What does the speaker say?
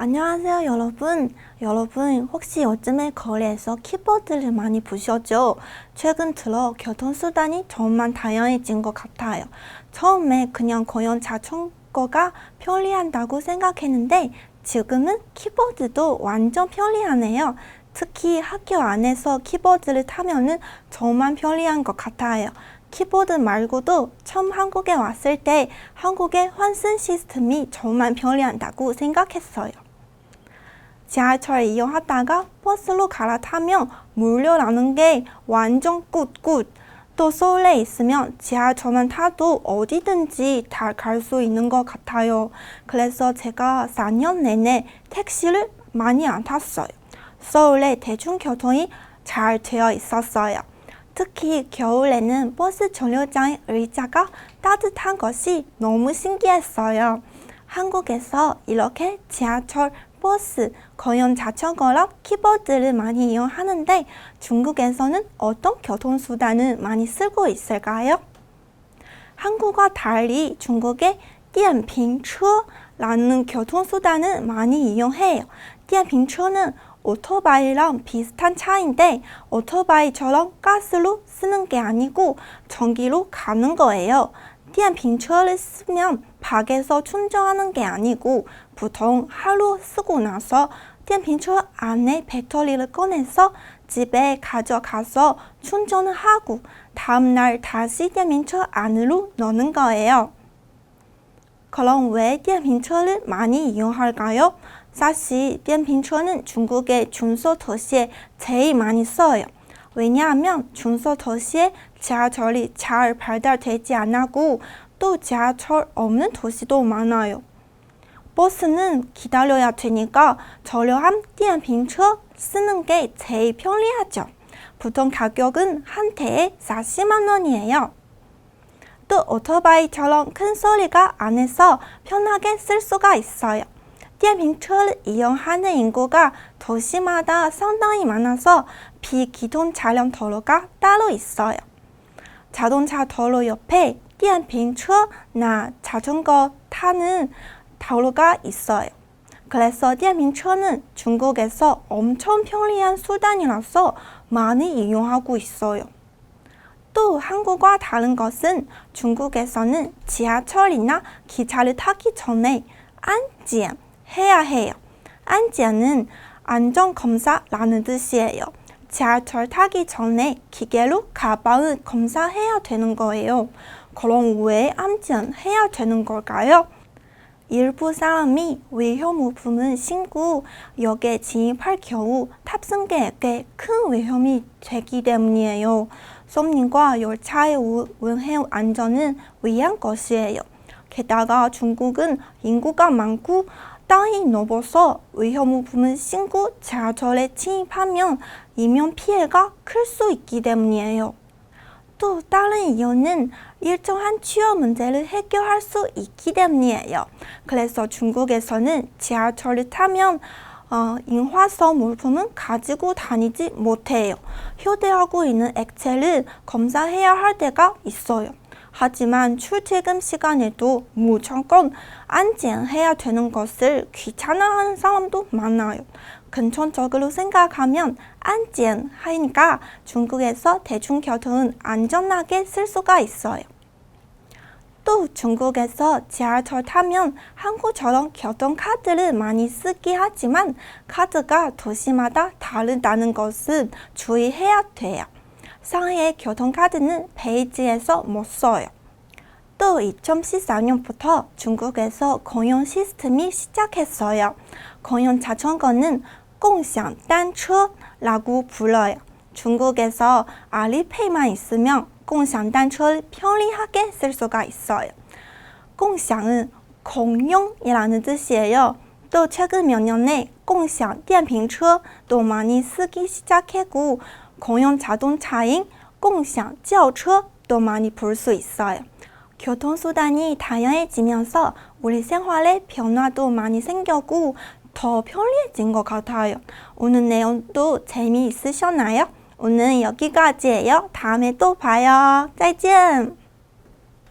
안녕하세요, 여러분. 여러분, 혹시 요즘에 거리에서 키보드를 많이 보셨죠? 최근 들어 교통수단이 정말 다양해진 것 같아요. 처음에 그냥 공연 자전거가 편리한다고 생각했는데 지금은 키보드도 완전 편리하네요. 특히 학교 안에서 키보드를 타면은 정말 편리한 것 같아요. 키보드 말고도 처음 한국에 왔을 때 한국의 환승 시스템이 정말 편리한다고 생각했어요. 지하철 이용하다가 버스로 갈아타면 무료라는 게 완전 굿굿. 또 서울에 있으면 지하철만 타도 어디든지 다 갈 수 있는 것 같아요. 그래서 제가 4년 내내 택시를 많이 안 탔어요. 서울에 대중교통이 잘 되어 있었어요. 특히 겨울에는 버스 정류장의 의자가 따뜻한 것이 너무 신기했어요. 한국에서 이렇게 지하철, 버스, 공연 자전거랑 키보드를 많이 이용하는데 중국에서는 어떤 교통수단을 많이 쓰고 있을까요? 한국과 달리 중국의 电瓶车라는 교통수단을 많이 이용해요. 电瓶车는 오토바이랑 비슷한 차인데 오토바이처럼 가스로 쓰는 게 아니고 전기로 가는 거예요. 티안 빈처를 쓰면 밖에서 충전하는 게 아니고 보통 하루 쓰고 나서 티안 빈처 안에 배터리를 꺼내서 집에 가져가서 충전을 하고 다음날 다시 티안 빈처 안으로 넣는 거예요. 그럼 왜 띠안핑철을 많이 이용할까요? 사실 띠안핑철은 중국의 중소도시에 제일 많이 써요. 왜냐하면 중소도시에 지하철이 잘 발달되지 않고 또 지하철 없는 도시도 많아요. 버스는 기다려야 되니까 저렴한 电瓶车 쓰는 게 제일 편리하죠. 보통 가격은 한 대에 40만 원이에요. 또 오토바이처럼 큰 소리가 안 해서 편하게 쓸 수가 있어요. 电瓶车를 이용하는 인구가 도시마다 상당히 많아서 비기동 차량 도로가 따로 있어요. 자동차 도로 옆에 电瓶车나 자전거 타는 도로가 있어요. 그래서 电瓶车는 중국에서 엄청 편리한 수단이라서 많이 이용하고 있어요. 또 한국과 다른 것은 중국에서는 지하철이나 기차를 타기 전에 안检해야 해요. 안检은 안전검사라는 뜻이에요. 지하철 타기 전에 기계로 가방을 검사해야 되는 거예요. 그럼 왜 안检해야 되는 걸까요? 일부 사람이 위험물품을 신고 역에 진입할 경우 탑승객에게 큰 위험이 되기 때문이에요. 손님과 열차의 운행 안전은 위한 것이에요. 게다가 중국은 인구가 많고 땅이 넓어서 위험물품을 신고 지하철에 침입하면 이면 피해가 클 수 있기 때문이에요. 또 다른 이유는 일정한 취업 문제를 해결할 수 있기 때문이에요. 그래서 중국에서는 지하철을 타면 어, 인화성 물품은 가지고 다니지 못해요. 휴대하고 있는 액체를 검사해야 할 때가 있어요. 하지만 출퇴근 시간에도 무조건 안检해야 되는 것을 귀찮아하는 사람도 많아요. 근본적으로 생각하면 안检하니까 중국에서 대중교통은 안전하게 쓸 수가 있어요. 또 중국에서 지하철 타면 한국처럼 교통카드를 많이 쓰기 하지만 카드가 도시마다 다르다는 것은 주의해야 돼요. 상해 교통카드는 베이지에서 못 써요. 또 2014년부터 중국에서 공용 시스템이 시작했어요. 공용 자전거는 共享单车라고 불러요. 중국에서 알리페이만 있으면 共享单车를 편리하게 쓸 수가 있어요. 共享은 공용이라는 뜻이에요. 또 최근 몇 년에 共享电瓶车도 많이 쓰기 시작했고 공용 자동차인 공상 轿车도 많이 볼 수 있어요. 교통수단이 다양해지면서 우리 생활에 변화도 많이 생겼고 더 편리해진 것 같아요. 오늘 내용도 재미있으셨나요? 오늘 여기까지예요. 다음에 또 봐요. 짜잔!